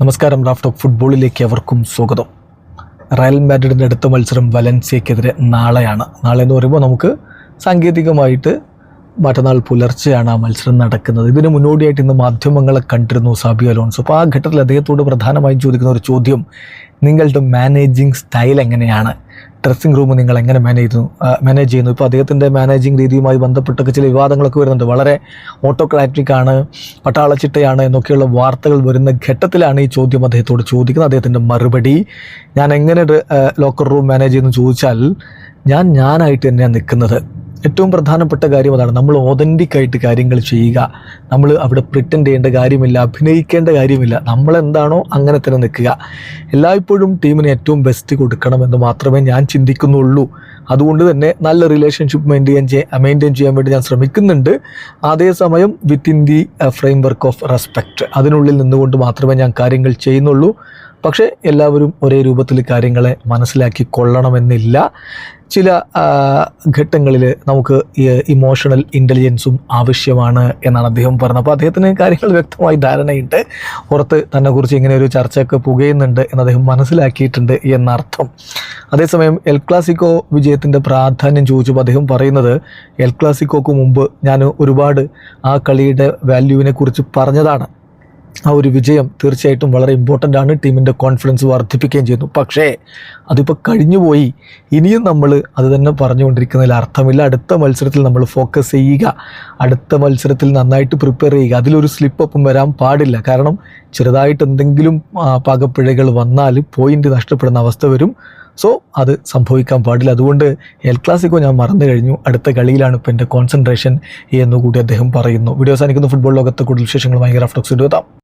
നമസ്കാരം ഓഫ് ഫുട്ബോളിലേക്ക് അവർക്കും സ്വാഗതം. റയൽ മാഡ്രിഡിന്റെ അടുത്ത മത്സരം വലൻസിയക്കെതിരെ നാളെയാണ്. നാളെ എന്ന് പറയുമ്പോൾ നമുക്ക് സാങ്കേതികമായിട്ട് മറ്റന്നാൾ പുലർച്ചെയാണ് ആ മത്സരം നടക്കുന്നത്. ഇതിന് മുന്നോടിയായിട്ട് ഇന്ന് മാധ്യമങ്ങളെ കണ്ടിരുന്നു സാബി അലോൺസ്. അപ്പോൾ ആ ഘട്ടത്തിൽ അദ്ദേഹത്തോട് പ്രധാനമായും ചോദിക്കുന്ന ഒരു ചോദ്യം നിങ്ങളുടെ മാനേജിങ് സ്റ്റൈൽ എങ്ങനെയാണ്? ഡ്രസ്സിംഗ് റൂം നിങ്ങൾ എങ്ങനെ മാനേജ് ചെയ്യുന്നു മാനേജ് ചെയ്യുന്നു. ഇപ്പോൾ അദ്ദേഹത്തിന്റെ മാനേജിങ് രീതിയുമായി ബന്ധപ്പെട്ടൊക്കെ ചില വിവാദങ്ങളൊക്കെ വരുന്നുണ്ട്. വളരെ ഓട്ടോക്രാറ്റിക് ആണ് പട്ടാളച്ചിട്ടയാണ് എന്നൊക്കെയുള്ള വാർത്തകൾ വരുന്ന ഘട്ടത്തിലാണ് ഈ ചോദ്യം അദ്ദേഹത്തോട് ചോദിക്കുന്നത്. അദ്ദേഹത്തിന്റെ മറുപടി ഞാൻ എങ്ങനെ ലോക്കർ റൂം മാനേജ് ചെയ്യുന്നു? ചോദിച്ചാൽ ഞാൻ ഞാനായിട്ട് തന്നെയാണ് നിൽക്കുന്നത്. ഏറ്റവും പ്രധാനപ്പെട്ട കാര്യം അതാണ്. നമ്മൾ ഓതന്റിക് ആയിട്ട് കാര്യങ്ങൾ ചെയ്യുക. നമ്മൾ അവിടെ പ്രിറ്റൻഡ് ചെയ്യേണ്ട കാര്യമില്ല അഭിനയിക്കേണ്ട കാര്യമില്ല. നമ്മൾ എന്താണോ അങ്ങനെ തന്നെ നിൽക്കുക. എല്ലായ്പ്പോഴും ടീമിന് ഏറ്റവും ബെസ്റ്റ് കൊടുക്കണമെന്ന് മാത്രമേ ഞാൻ ചിന്തിക്കുന്നുള്ളൂ. അതുകൊണ്ട് തന്നെ നല്ല റിലേഷൻഷിപ്പ് മെയിന്റെയിൻ ചെയ്യാൻ മെയിന്റെയിൻ ചെയ്യാൻ വേണ്ടി ഞാൻ ശ്രമിക്കുന്നുണ്ട്. അതേസമയം within the framework of respect അതിനുള്ളിൽ നിന്നുകൊണ്ട് മാത്രമേ ഞാൻ കാര്യങ്ങൾ ചെയ്യുന്നുള്ളൂ. പക്ഷേ എല്ലാവരും ഒരേ രൂപത്തിൽ കാര്യങ്ങളെ മനസ്സിലാക്കി കൊള്ളണമെന്നില്ല. ചില ഘട്ടങ്ങളിൽ നമുക്ക് ഇമോഷണൽ ഇന്റലിജൻസും ആവശ്യമാണ് എന്നാണ് അദ്ദേഹം പറഞ്ഞത്. അപ്പോൾ അദ്ദേഹത്തിന് കാര്യങ്ങൾ വ്യക്തമായി ധാരണയുണ്ട്. പുറത്ത് തന്നെക്കുറിച്ച് ഇങ്ങനെ ഒരു ചർച്ചയൊക്കെ പുകയുന്നുണ്ട് എന്ന് അദ്ദേഹം മനസ്സിലാക്കിയിട്ടുണ്ട് എന്നർത്ഥം. അതേസമയം എൽ ക്ലാസിക്കോ വിജയത്തിന്റെ പ്രാധാന്യം ചോദിച്ചപ്പോൾ അദ്ദേഹം പറയുന്നത് എൽ ക്ലാസിക്കോക്ക് മുമ്പ് ഞാൻ ഒരുപാട് ആ കളിയുടെ വാല്യൂവിനെ കുറിച്ച് പറഞ്ഞതാണ്. ആ ഒരു വിജയം തീർച്ചയായിട്ടും വളരെ ഇമ്പോർട്ടന്റ് ആണ്. ടീമിന്റെ കോൺഫിഡൻസ് വർദ്ധിപ്പിക്കുകയും ചെയ്യുന്നു. പക്ഷേ അതിപ്പോൾ കഴിഞ്ഞുപോയി ഇനിയും നമ്മൾ അത് തന്നെ പറഞ്ഞുകൊണ്ടിരിക്കുന്നതിൽ അർത്ഥമില്ല. അടുത്ത മത്സരത്തിൽ നമ്മൾ ഫോക്കസ് ചെയ്യുക. അടുത്ത മത്സരത്തിൽ നന്നായിട്ട് പ്രിപ്പയർ ചെയ്യുക. അതിലൊരു സ്ലിപ്പപ്പും വരാൻ പാടില്ല. കാരണം ചെറുതായിട്ട് എന്തെങ്കിലും പാകപ്പിഴകൾ വന്നാൽ പോയിന്റ് നഷ്ടപ്പെടുന്ന അവസ്ഥ വരും. സോ അത് സംഭവിക്കാൻ പാടില്ല. അതുകൊണ്ട് എൽ ക്ലാസിക്കോ ഞാൻ മറന്നു കഴിഞ്ഞു. അടുത്ത കളിയിലാണ് ഇപ്പോൾ എന്റെ കോൺസെൻട്രേഷൻ എന്നുകൂടി അദ്ദേഹം പറയുന്നു. വീഡിയോ സാധിക്കുന്ന ഫുട്ബോൾ ലോകത്തെ കൂടുതൽ വിശേഷങ്ങളുമായി റാഫ്റ്റോക്സ് എത്താം